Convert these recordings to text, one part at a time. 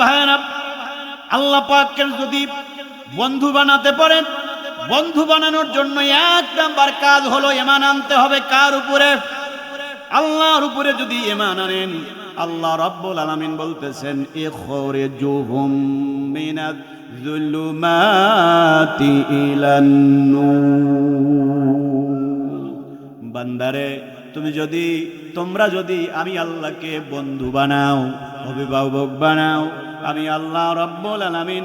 ভাইয়েরা, আল্লাহ পাককে যদি বন্ধু বানাতে পারেন, বন্ধু বানানোর জন্য এক নাম্বার কাজ হলো এমান আনতে হবে কার উপরে? আল্লাহর উপরে যদি এমান আনেন, আল্লাহ রাব্বুল আলামিন বলতেছেন, ইখরিজুহুম মিনাজ যুলুমাতি ইলান নূর। বান্দারে, তুমি যদি তোমরা যদি আমি আল্লাহকে বন্ধু বানাও, অভিভাবক বানাও, আমি আল্লাহ রব্বুল আলামিন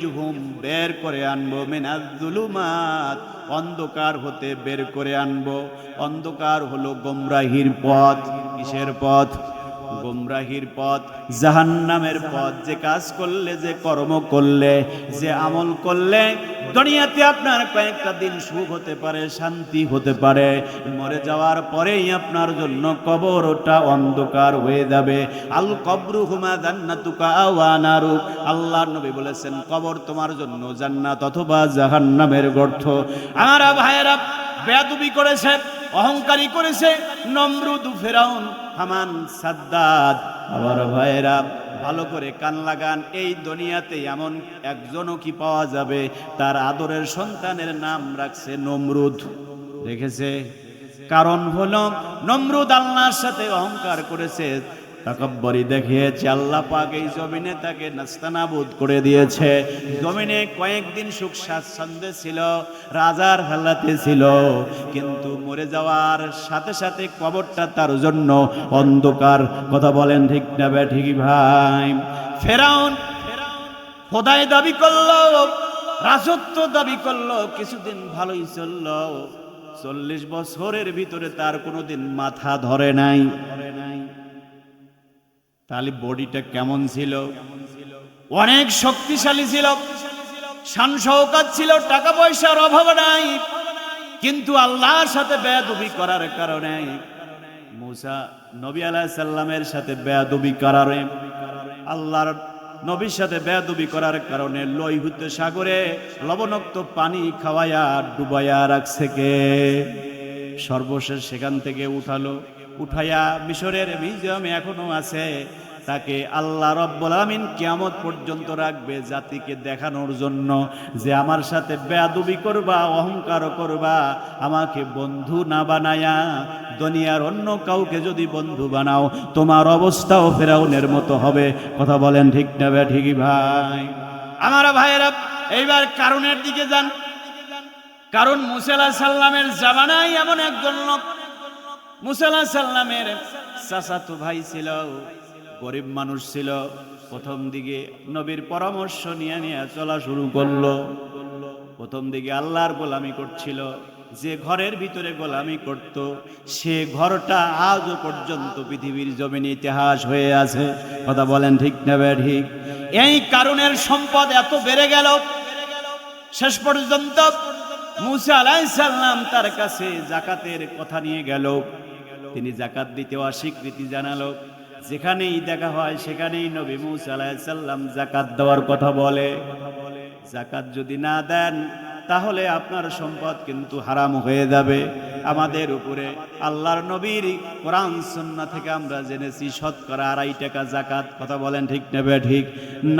জুহুম বের করে আনব, মিনাজ যুলুমাত অন্ধকার হতে বের করে আনব। অন্ধকার হলো গোমরাহির পথ, কিসের পথ? গোমরাহির পথ, জাহান্নামের পথ, যে কাজ করলে, যে কর্ম করলে, যে আমল করলে, দুনিয়াতে আপনার কয়েকটা দিন সুখ হতে পারে, শান্তি হতে পারে। মরে যাওয়ার পরেই আপনার জন্য কবরটা অন্ধকার হয়ে যাবে। আল কবরু হুমা জান্নাতুকা ওয়া নারুক আল্লাহ নবী বলেছেন, কবর তোমার জন্য জান্নাত অথবা জাহান্নামের গর্ত। আমার ভাইয়েরা, বেয়াদবি করেছে, অহংকারী করেছে, নমরুদ ফেরাউন হামান সাদ্দাদ। আমার ভাইরা ভালো করে কান লাগান, এই দুনিয়াতে এমন একজনও কি পাওয়া যাবে? তার আদরের সন্তানের নাম রাখছে নমরুদ। দেখেছে? কারণ হলো, নমরুদ আল্লাহর সাথে অহংকার করেছে। তাকব্বরি দেখিয়েছে, আল্লাহ পাক এই জমিনে তাকে নাস্তানাবুদ করে দিয়েছে। জমিনে কয়েকদিন সুখ স্বাচ্ছন্দ্যে ছিল, রাজার হালাতে ছিল, কিন্তু মরে যাওয়ার সাথে সাথে কবরটা তার জন্য অন্ধকার। কথা বলেন ঠিক না বে ঠিকই ভাই। ফেরাউন খোদাই দাবি করল, রাজত্ব দাবি করল, কিছুদিন ভালোই চলল। চল্লিশ বছরের ভিতরে তার কোনোদিন মাথা ধরে নাই ধরে নাই। তাহলে বডিটা কেমন ছিল? অনেক শক্তিশালী ছিল। শান শৌকাত ছিল, টাকা পয়সার অভাব নাই। কিন্তু আল্লাহর সাথে বেয়াদবি করার কারণে মুসা নবী আলাহ সাল্লামের সাথে বেয়াদবি করার, আল্লাহর নবীর সাথে বেয়াদবি করার কারণে লইহুত সাগরে লবণাক্ত পানি খাওয়াইয়া ডুবাইয়া রাখছে কে? সর্বশেষ সেখান থেকে উঠালো। উঠাইয়া মিশরের মিউজিয়ামে এখনও আছে। তাকে আল্লাহ রব্বুল আমিন কিয়ামত পর্যন্ত রাখবে জাতিকে দেখানোর জন্য। যে আমার সাথে বেয়াদবি করবা, অহংকার করবা, আমাকে বন্ধু না বানায়া, দুনিয়ার অন্য কাউকে যদি বন্ধু বানাও, তোমার অবস্থাও ফেরাউনের মতো হবে। কথা বলেন ঠিক না বে, ঠিকই ভাই। আমার ভাইয়েরা, এইবার কারণের দিকে যান। কারণ মুসাল্লাহ সাল্লামের জামানায় এমন একজন লোক মুসাল্লাহ সাল্লামের চাচাতো ভাই ছিল, গরিব মানুষ ছিল। প্রথম দিকে নবীর পরামর্শ নিয়ে নিয়ে চলা শুরু করল। প্রথম দিকে আল্লাহর গোলামি করছিল, যে ঘরের ভিতরে গোলামি করত, সে ঘরটা আজও পর্যন্ত পৃথিবীর জমিনে ইতিহাস হয়ে আছে। কথা বলেন ঠিক নেবে ঠিক? এই কারণের সম্পদ এত বেড়ে গেল। শেষ পর্যন্ত মুসা আলাইসাল্লাম তার কাছে জাকাতের কথা নিয়ে গেল। তিনি জাকাত দিতে অস্বীকৃতি জানালো। যেখানেই দেখা হয়, সেখানেই নবী মুসা আলাইসাল্লাম জাকাত দেওয়ার কথা বলে। জাকাত যদি না দেন তাহলে আপনার সম্পদ কিন্তু হারাম হয়ে যাবে। আমাদের উপরে আল্লাহর নবীর কোরআন সুন্না থেকে আমরা জেনেছি, শতকরা আড়াই টাকা জাকাত কথা বলেন ঠিক নেবে ঠিক?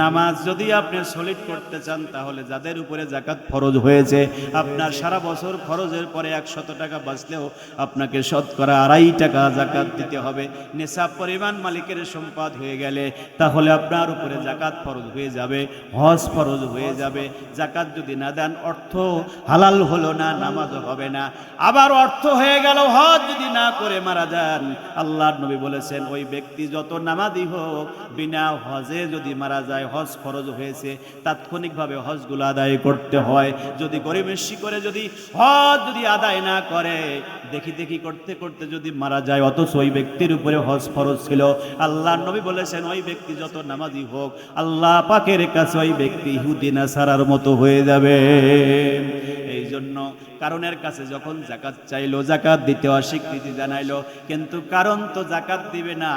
নামাজ যদি আপনি সলিড করতে চান, তাহলে যাদের উপরে জাকাত ফরজ হয়েছে, আপনার সারা বছর খরচের পরে একশত টাকা বাঁচলেও আপনাকে শতকরা আড়াই টাকা জাকাত দিতে হবে। নেশাব পরিমাণ মালিকের সম্পদ হয়ে গেলে তাহলে আপনার উপরে জাকাত ফরজ হয়ে যাবে, হজ ফরজ হয়ে যাবে। জাকাত যদি না দেন, অর্থ হালাল হলো না নামাজ হবে না। আবার অর্থ হয়ে গেল, হজ যদি না করে মারা যান আল্লাহ নবী বলেছেন, ওই ব্যক্তি যত নামাজি হোক, বিনা হজে যদি মারা যায়, হজ খরচ হয়েছে, তাৎক্ষণিকভাবে হজগুলো আদায় করতে হয়। যদি গরিবেশি করে যদি হজ যদি আদায় না করে দেখি দেখি করতে করতে যদি মারা যায়, অথচ ওই ব্যক্তির উপরে হজ ফরজ ছিল। আল্লাহ নবী বলেছেন, ওই ব্যক্তি যত নামাজি হোক, আল্লাহ পাকের কাছে ওই ব্যক্তি হুদিনা সারার মতো হয়ে যাবে। এই জন্য কারণের কাছে যখন জাকাত চাইলো, জাকাত দিতে অস্বীকৃতি জানাইলো, কিন্তু কারণ তো জাকাত দিবে না,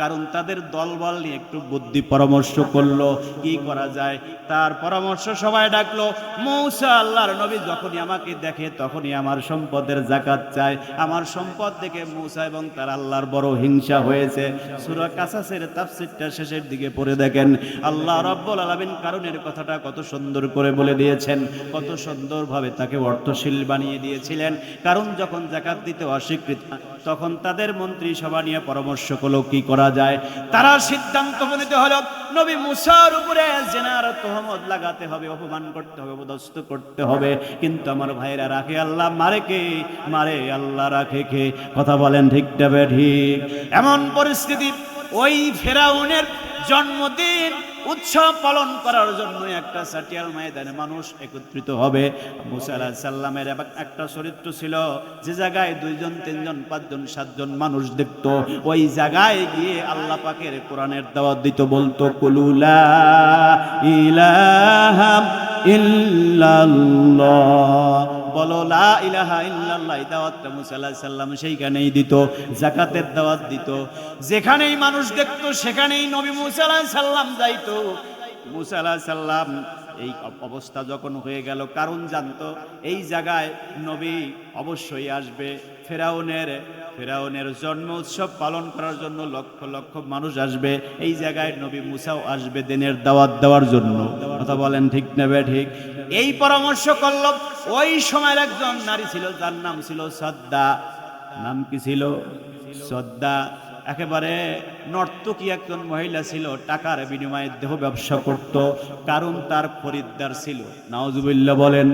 কারণ তাদের দলবল নিয়ে একটু বুদ্ধি পরামর্শ করল, কি করা যায়? তার পরামর্শ সবাই ডাকলো, মৌসা আল্লাহর নবী যখনই আমাকে দেখে তখনই আমার সম্পদের জাকাত চায়। আমার সম্পদ দেখে মৌসা এবং তার আল্লাহর বড় হিংসা হয়েছে। সুরা কাসাসের তাফসিরটা শেষের দিকে পড়ে দেখেন। আল্লাহ রব্বুল আলামিন কারণের কথাটা কত সুন্দর করে বলে দিয়েছেন, কত সুন্দরভাবে তাকে অর্থশীল বানিয়ে দিয়েছিলেন। কারণ যখন জাকাত দিতে অস্বীকৃত, তখন তাদের মন্ত্রী সভা নিয়ে পরামর্শ করল, কি করা যায়? তারা সিদ্ধান্ত উপনীত হলো, নবী মুসার উপরে জেনার তহমত লাগাতে হবে, অপমান করতে হবে পদস্থ করতে হবে। কিন্তু আমার ভাইরা রাখে আল্লাহ, মারে কে? মারে আল্লাহ রাখে কে? কথা বলেন ঠিক তবে ঠিক? এমন পরিস্থিতি, ওই ফেরাউনের জন্মদিন উৎসব পালন করার জন্য একটা সাটিয়াল ময়দানে মানুষ একত্রিত হবে। মুসা আলাহ সাল্লামের একটা চরিত্র ছিল, যে জায়গায় দুইজন, তিনজন, পাঁচজন, সাতজন মানুষ দেখত। ওই জায়গায় গিয়ে আল্লাহ পাকের কোরআনের দাওয়াত দিত, বলতো কুলুলা ইলাহাম ইল্লাল্লাহ। বলো, লা ইলাহা ইল্লাল্লাহ দাওয়াতটা মুসা আলাইহিস সাল্লাম সেইখানেই দিত জাকাতের দাওয়াত দিত। যেখানেই মানুষ দেখতো, সেখানেই নবী মুসা আলাইহিস সাল্লাম যাইতো। মুসা আলাইহিস সালাম এই অবস্থা যখন হয়ে গেল, কারণ জানতো, এই জায়গায় নবী অবশ্যই আসবে, ফেরাউনের ফেরাউনের জন্ম, উৎসব পালন করার জন্য লক্ষ লক্ষ মানুষ আসবে। এই জায়গায় নবী মুসাও আসবে দিনের দাওয়াত দেওয়ার জন্য। কথা বলেন ঠিক নেবে ঠিক? এই পরামর্শ করল, ওই সময়ের একজন নারী ছিল, যার নাম ছিল সদ্দা। নাম কি ছিল? সদ্দা। একেবারে নর্তকী একজন মহিলা ছিল, টাকার বিনিময়ে দেহ ব্যবসা করত, কারণ তার খরিদ্দার ছিল। নাওজুবিল্লা বলেন,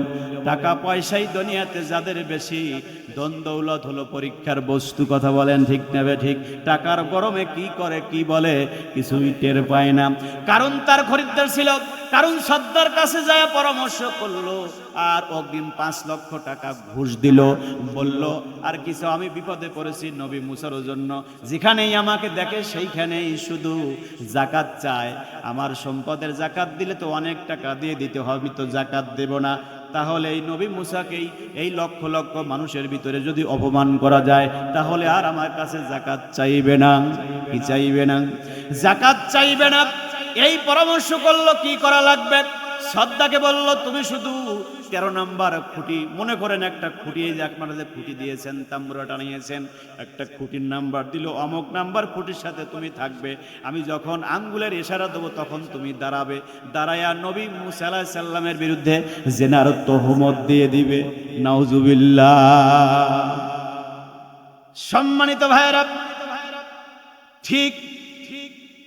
টাকা পয়সাই দুনিয়াতে যাদের বেশি দন দৌলত হলো পরীক্ষার বস্তু, কথা বলেন ঠিক নেবে ঠিক? টাকার গরমে কি করে, কি বলে? কিছুই টের পায় না। কারণ তার খরিদ্দার ছিল, কারণ সর্দার কাছে যায় পরামর্শ করল, আর অগ্রিম পাঁচ লক্ষ টাকা ঘুষ দিল। বলল, আর কিছু আমি বিপদে পড়েছি নবী মুসার জন্য। যেখানেই আমাকে দেখে সেইখানেই শুধু জাকাত চায়। আমার সম্পদের জাকাত দিলে তো অনেক টাকা দিয়ে দিতে হবে তো জাকাত দেব না। তাহলে এই নবী মুসাকেই এই লক্ষ লক্ষ মানুষের ভিতরে যদি অপমান করা যায়, তাহলে আর আমার কাছে জাকাত চাইবে না। কি চাইবে না? জাকাত চাইবে না। এই পরামর্শ করল, কি করা লাগবে? সদ্দাকে বলল, তুমি শুধু তেরো নাম্বার খুঁটি, মনে করেন একটা খুঁটি, এই যে আপনারা যে খুঁটি দিয়েছেন, তাম্বুরা টানিয়েছেন, একটা খুঁটির নাম্বার দিল, অমুক নাম্বার খুঁটির সাথে তুমি থাকবে, আমি যখন আঙ্গুলের ইশারা দেবো তখন তুমি দাঁড়াবে। দাঁড়ায়া নবী মুসা আলাহিস সাল্লামের বিরুদ্ধে জেনার তহমত দিয়ে দিবে। নাউজুবিল্লাহ। সম্মানিত ভাইয়েরা ঠিক,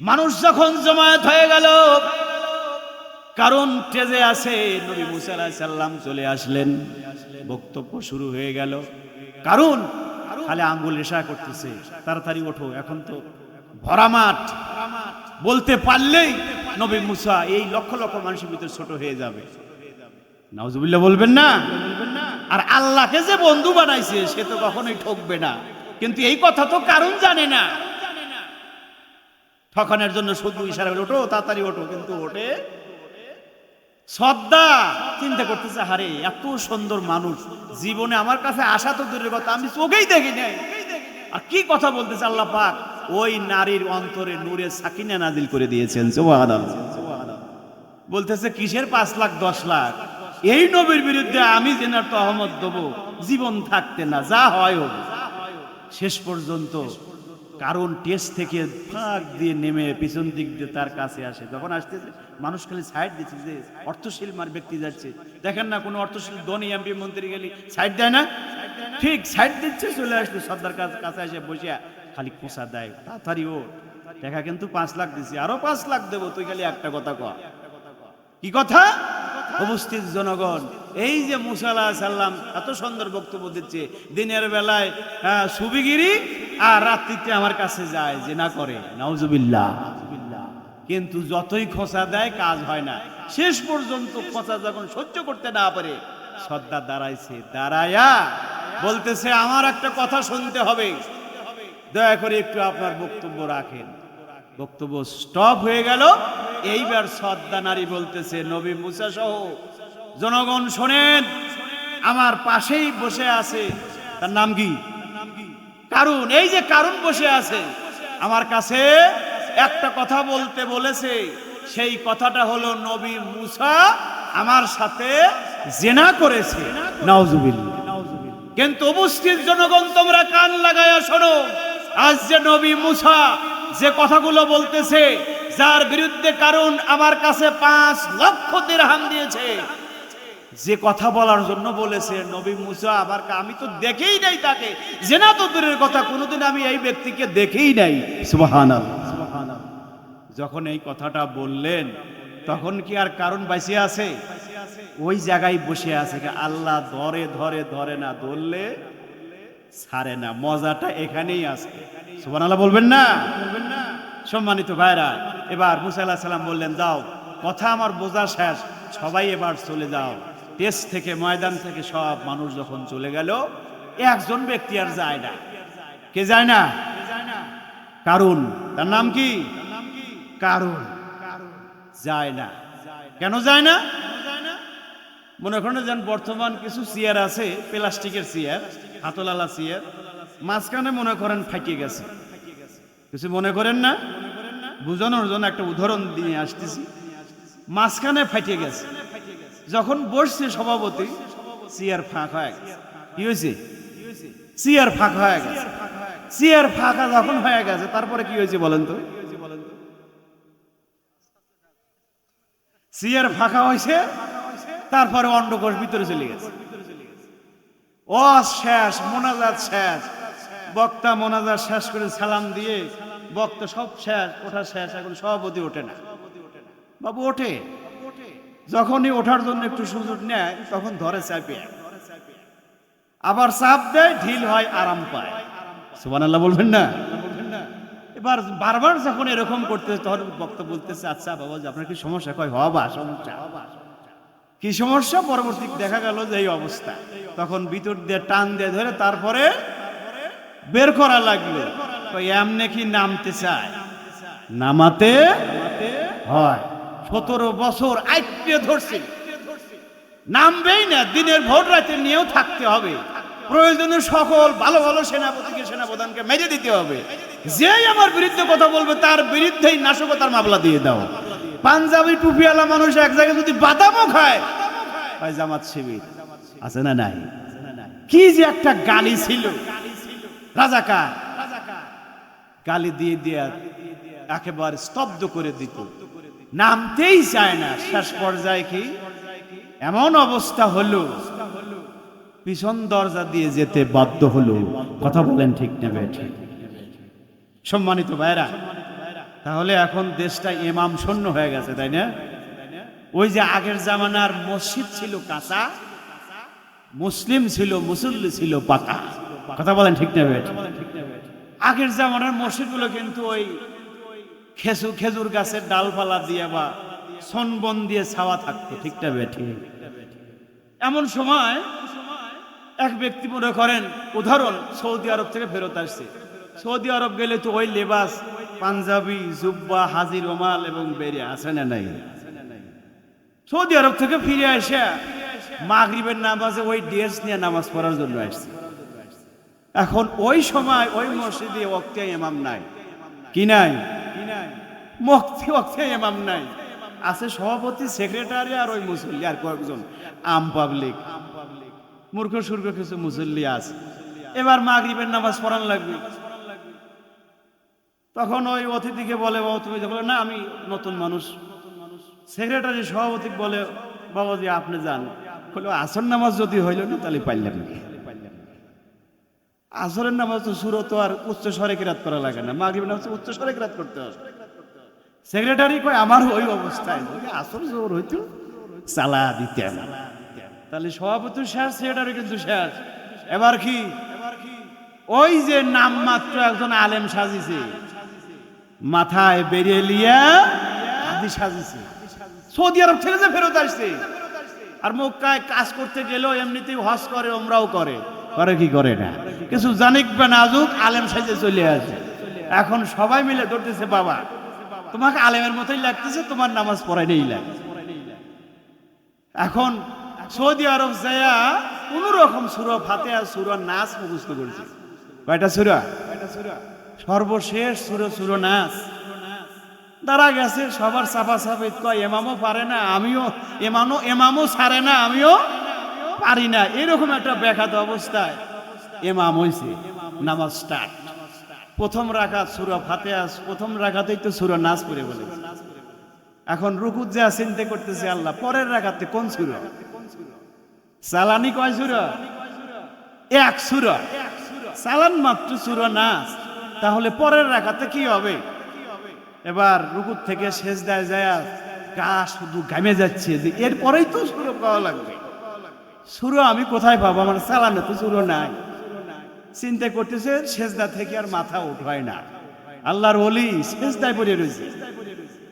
মানুষ যখন জমায়েত হয়ে গেল কারণ টেজে আছে, নবী মুসা আলাইহিস সাল্লাম চলে আসলেন। বক্তব্য শুরু হয়ে গেল। কারণ, খালে আঙ্গুল রেশা করতেছে, তাড়াতাড়ি ওঠো, এখন তো ভরা মাঠ। বলতে পারলেই নবী মুসা এই লক্ষ লক্ষ মানুষের ভিতরে ছোট হয়ে যাবে। নাউজুবিল্লাহ বলবেন না? আর আল্লাহকে যে বন্ধু বানাইছে, সে তো কখনোই ঠকবে না। কিন্তু এই কথা তো কারণ জানে না। ঠকানোর জন্য শুধু ইশারা ওঠো, তাড়াতাড়ি ওঠো, কিন্তু ওঠে শ্রদ্ধা চিন্তা করতেছে হারে এত সুন্দর মানুষ, জীবনে আমার কাছে আসা তো দূরের কথা, আমি চোখেই দেখি নাই। আর কি কথা বলতেছে আল্লাহ পাক? ওই নারীর অন্তরে নূরে সাকিনা নাজিল করে দিয়েছেন বলতেছে, কিসের পাঁচ লাখ, দশ লাখ? এই নবীর বিরুদ্ধে আমি জেনার তো আহমদ দেবো। জীবন থাকতে না, যা হয় হবে শেষ পর্যন্ত কারণ টেস্ট থেকে ফাঁক দিয়ে নেমে পিছন দিক দিয়ে তার কাছে আসে। যখন আসতেছে, মানুষ খালি সাইড দিচ্ছে, যে অর্থশীল মার ব্যক্তি যাচ্ছে। দেখেন না, কোনো অর্থশীল ধনী এমপি মন্ত্রী গেলি সাইড দেয় না? ঠিক সাইড দিচ্ছে, চলে আসলো, সর্দার কাছে এসে বসিয়া খালি খোঁচা দেয়, তাড়াতাড়ি ও দেখা কিন্তু পাঁচ লাখ দিছি, আরও পাঁচ লাখ দেবো, তুই খালি একটা কথা কর। কি কথা? উপস্থিত জনগণ, এই যে মুসাল্লাহ সাল্লাম এত সুন্দর বক্তব্য দিচ্ছে, দিনের বেলায় সুবিগিরি আর রাত্রিতে আমার কাছে যায় যে না করে, নাউজুবিল্লাহ কিন্তু যতই খোঁচা দেয়, কাজ হয় না। শেষ পর্যন্ত খোঁচা যখন সহ্য করতে না পারে, সর্দার দাঁড়াইছে, দাঁড়ায়া, বলতেছে, আমার একটা কথা শুনতে হবে। দয়া করে একটু আপনার বক্তব্য রাখেন। বক্তব্য স্টপ হয়ে গেল। এইবার সদ্দা নারী বলতেছে, নবী মুসা সহ, জনগণ শোনেন, আমার পাশেই বসে আছে। তার নাম কি? কারণ, এই যে কারণ বসে আছে, আমার কাছে একটা কথা বলতে বলেছে, সেই কথাটা হলো নবী মুসা আমার সাথে জেনা করেছে। কিন্তু উপস্থিত জনগণ, তোমরা কান লাগায়া শোনো, আজ যে নবী মুসা যে কথাগুলো বলতেছে, যার বিরুদ্ধে কারণ আমার কাছে পাঁচ লক্ষ দিয়েছে যে কথা বলার জন্য বলেছে, নবী মুসা, আবার আমি তো দেখেই নাই তাকে। জেনা তো দূরের কথা, কোনোদিন আমি এই ব্যক্তিকে দেখেই নাই। সুবহানাল্লাহ যখন এই কথাটা বললেন, তখন কি আর কারণ বাঁচে আছে? ওই জায়গায় বসে আছে আল্লাহ ধরে ধরে ধরে না, ধরলে ছাড়ে না, মজাটা এখানেই আছে। সুবহানাল্লাহ বলবেন না? বলবেন না সম্মানিত ভাইরা, এবার মুসা আল্লাহ সাল্লাম বললেন, যাও, কথা আমার বোঝা শেষ, সবাই এবার চলে যাও। টেস্ট থেকে, ময়দান থেকে সব মানুষ যখন চলে গেল একজন ব্যক্তি আর যায় না। কে যায় না? কারণ তার নাম কি? কারণ যায় না। কেন যায় না? মনে করেন যেন বর্তমান কিছু চেয়ার আছে, প্লাস্টিকের চেয়ার, হাতলালা চেয়ার, মাঝখানে মনে করেন ফাটিয়ে গেছে। কিছু মনে করেন না? বুঝানোর জন্য একটা উদাহরণ দিয়ে আসতেছি। মাঝখানে ফাটিয়ে গেছে। যখন বসছে সভাপতি, চেয়ার ফাঁক হয়ে গেছে। হয়েছে? চেয়ার ফাঁক হয়ে গেছে। চেয়ার ফাঁকা যখন হয়ে গেছে, তারপরে কি হয়েছে বলেন তো? চেয়ার ফাঁকা হয়েছে, তারপরে অন্ডকোষ ভিতরে চলে গেছে। ও শেষ মোনাজাত শেষ। বক্তা মোনাজাত শেষ করে সালাম দিয়ে বক্তা সব শেষ, ওঠা শেষ, এখন সভাপতি ওঠে না। বাবু ওঠে। যখনই ওঠার জন্য একটু সুযোগ নেয়, তখন ধরে চাপে আবার চাপ দেয়, ঢিল হয়, আরাম পায়। সুবান আল্লাহ বলবেন না? এবার বারবার যখন এরকম করতে, তখন বক্তা বলতেছে আচ্ছা বাবা আপনার কি সমস্যা? কয় হবা সমস্যা। কি সমস্যা? পরবর্তী দেখা গেল যে এই অবস্থা। তখন ভিতর দিয়ে টান দিয়ে ধরে তারপরে বের করা লাগল। এমনে কি নামতে চায়? নামাতে হয়। সতেরো বছর আইটে ধরছি। নামবেই না, দিনের ভোর রাতে নিয়েও থাকতে হবে। প্রয়োজনে সকল ভালো ভালো সেনাপতিকে, সেনাপ্রধানকে মেজে দিতে হবে। যেই আমার বিরুদ্ধে কথা বলবে, তার বিরুদ্ধেই নাশকতার মামলা দিয়ে দাও। পাঞ্জাবি টুপিওয়ালা মানুষ এক জায়গায় যদি বাদামও খায় জামাত শিবির আছে না নাই? কি যে একটা গালি ছিল। রাজাকার, গালি দিয়ে দিয়ে একেবারে স্তব্ধ করে দিত। নামতেই চায় না। শেষ পর্যায়ে কি? এমন অবস্থা হলো, পিছন দরজা দিয়ে যেতে বাধ্য হলো। কথা বলেন ঠিক নেবে ঠিক। সম্মানিত ভাইরা তাহলে এখন দেশটা ইমাম শূন্য হয়ে গেছে, তাই না? ওই যে আগের জামানার মসজিদ ছিল কাঁচা, মুসলিম ছিল, মুসল্লি ছিল পাকা। কথা বলেন ঠিক নেবে আগের জামানার মসজিদগুলো কিন্তু ওই খেজুর খেজুর গাছের ডালপালা দিয়ে বা সনবন দিয়ে ছাওয়া থাকতো ঠিকটা বেঠি এমন সময় এক ব্যক্তি মনে করেন, উদাহরণ, সৌদি আরব থেকে ফেরত আসছে। সৌদি আরব গেলে তো ওই লেবাস, পাঞ্জাবি, জুব্বা, হাজির ওমাল এবং বেরিয়ে আসে না নাই? সৌদি আরব থেকে ফিরে আসে মাগরিবের নামাজে ওই ড্রেস নিয়ে নামাজ পড়ার জন্য আসছে। এখন ওই সময় ওই মসজিদে ওক্তে ইমাম নাই। কি নাই? ইমাম নাই। আছে সভাপতি, সেক্রেটারি আর ওই মুসল্লি আর কয়েকজন। আম পাবলিক মূর্খ, সুর্খ কিছু মুসল্লি আছে। এবার মাগরিবের নামাজ পড়ান লাগবে। তখন ওই অতিথিকে বলে, বাবা, তুমি বলে না, আমি নতুন মানুষ। সেক্রেটারি, সভাপতি বলে বাবাজি আপনি যান। বলে আসর নামাজ যদি হইল না, তাহলে পাইলেন না। আসরের নামাজ তো সুরত আর উচ্চ স্বরে কিরাত করা লাগে না। মাগরিবের নামাজ উচ্চ স্বরে কিরাত করতে হবে। সেক্রেটারি কয়, আমার ওই অবস্থায়। যদি আসর জোর হইতো। চালা দিতেন তাহলে সভাপতি শেষ, সেক্রেটারি কিন্তু শেষ। এবার কি? ওই যে নাম মাত্র একজন আলেম সাজিছে, মাথায় বেরিয়ে লিয়া হাদি সাজিছে। সৌদি আরব থেকে যে ফেরত আসছে। আর মক্কায় কাজ করতে গেলেও এমনিতেই হজ করে ওমরাও করে। করে কি করে না? কিছু জানিক বা নাজুক আলেম সাজে চলে আসে। এখন সবাই মিলে ধরতেছে বাবা। তোমাকে আলেমের মতোই লাগতেছে, তোমার নামাজ পড়াই নেই লাগে এখন সৌদি আরব যায়া কোন রকম সুর ফাতে আর সুর নাচ মুখস্থ করেছে। কয়টা সুরা? সর্বশেষ সুর সুর নাচ দাঁড়া গেছে, সবার চাপা চাপিত কয়, এমামও পারে না, আমিও, এমানো, এমামও ছাড়ে না, আমিও পারি না। এরকম একটা ব্যাঘাত অবস্থায় এমাম হইছে, নামাজ স্টার্ট প্রথম রাখাত সুরা ফাতেহা, প্রথম রাখাতেই তো সুরা নাচ করে বলে। এখন রুকুত যা চিন্তা করতেছে আল্লাহ, পরের রাখাতে কোন সুরা? সালানি কয় সুরা? এক সুরা। সালান মাত্র সুরা নাচ তাহলে পরের রাখাতে কি হবে? এবার রুকুত থেকে শেষ দেয় যায় গা শুধু ঘামে যাচ্ছে যে এরপরেই তো সুরো পাওয়া লাগবে। সুরো আমি কোথায় পাবো? আমার চালানো তো সুরো নাই। চিন্তা করতেছে শেষদা থেকে আর মাথা উঠায় না। আল্লাহর অলি শেষদায় পড়ে রয়েছে।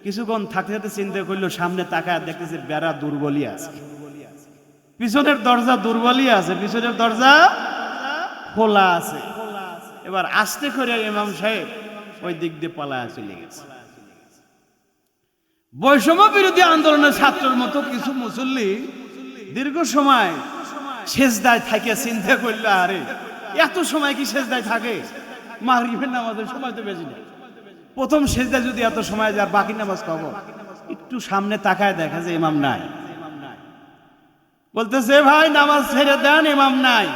কিছুক্ষণ থাকতে থাকতে চিন্তা করল, সামনে তাকায় দেখতেছে বেড়া দুর্বলই আছে। পিছনের দরজা দুর্বলই আছে, পিছনের দরজা খোলা আছে। এবার আস্তে করে ইমাম সাহেব ওই দিক দিয়ে পালায় চলে গেছে। বৈষম্য বিরোধী আন্দোলনের ছাত্রের মতো কিছু মুসল্লি দীর্ঘ সময় শেষদায় থাকে চিন্তা করল, আরে এত সময় কি শেষদায় থাকে? মাগরিবের নামাজের সময় তো বেশি নেই। প্রথম শেষদায় যদি এত সময় যায় বাকি নামাজ খবর একটু সামনে তাকায় দেখা যে ইমাম নাই। বলতেছে, ভাই, নামাজ ছেড়ে দেন, ইমাম নাই।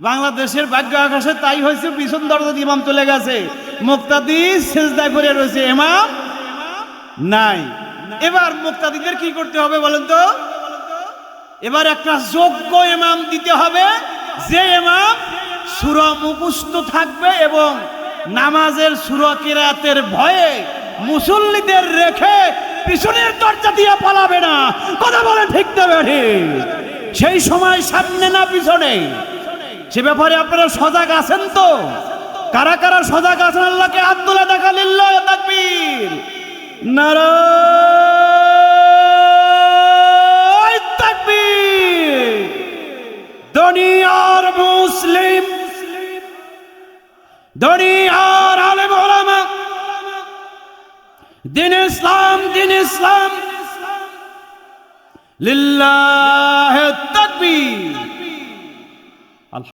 বাংলাদেশের ভাগ্য আকাশে তাই হয়েছে, পিছন দরজা ইমাম চলে গেছে। মুক্তাদি শেষদায় করে রয়েছে, ইমাম নাই। এবার মুক্তাদিদের কি করতে হবে বলেন তো? এবার একটা যোগ্য ইমাম দিতে হবে। যে ইমাম সুর মুখস্থ থাকবে এবং নামাজের সুর কিরাতের ভয়ে মুসল্লিদের রেখে পিছনের দরজা দিয়ে পালাবে না। কথা বলে ঠিক দেবে সেই সময় সামনে না পিছনে। সে ব্যাপারে আপনারা সজাগ আছেন তো? কারা কারা সজাগ আছেন? আল্লাহকে আব্দুল্লাহ দেখালিল্লাহ তাকবীর। নারায় দুনিয়ার মুসলিম দুনিয়ার আলেম ওলামা দিন ইসলাম দিন ইসলাম লিল্লাহ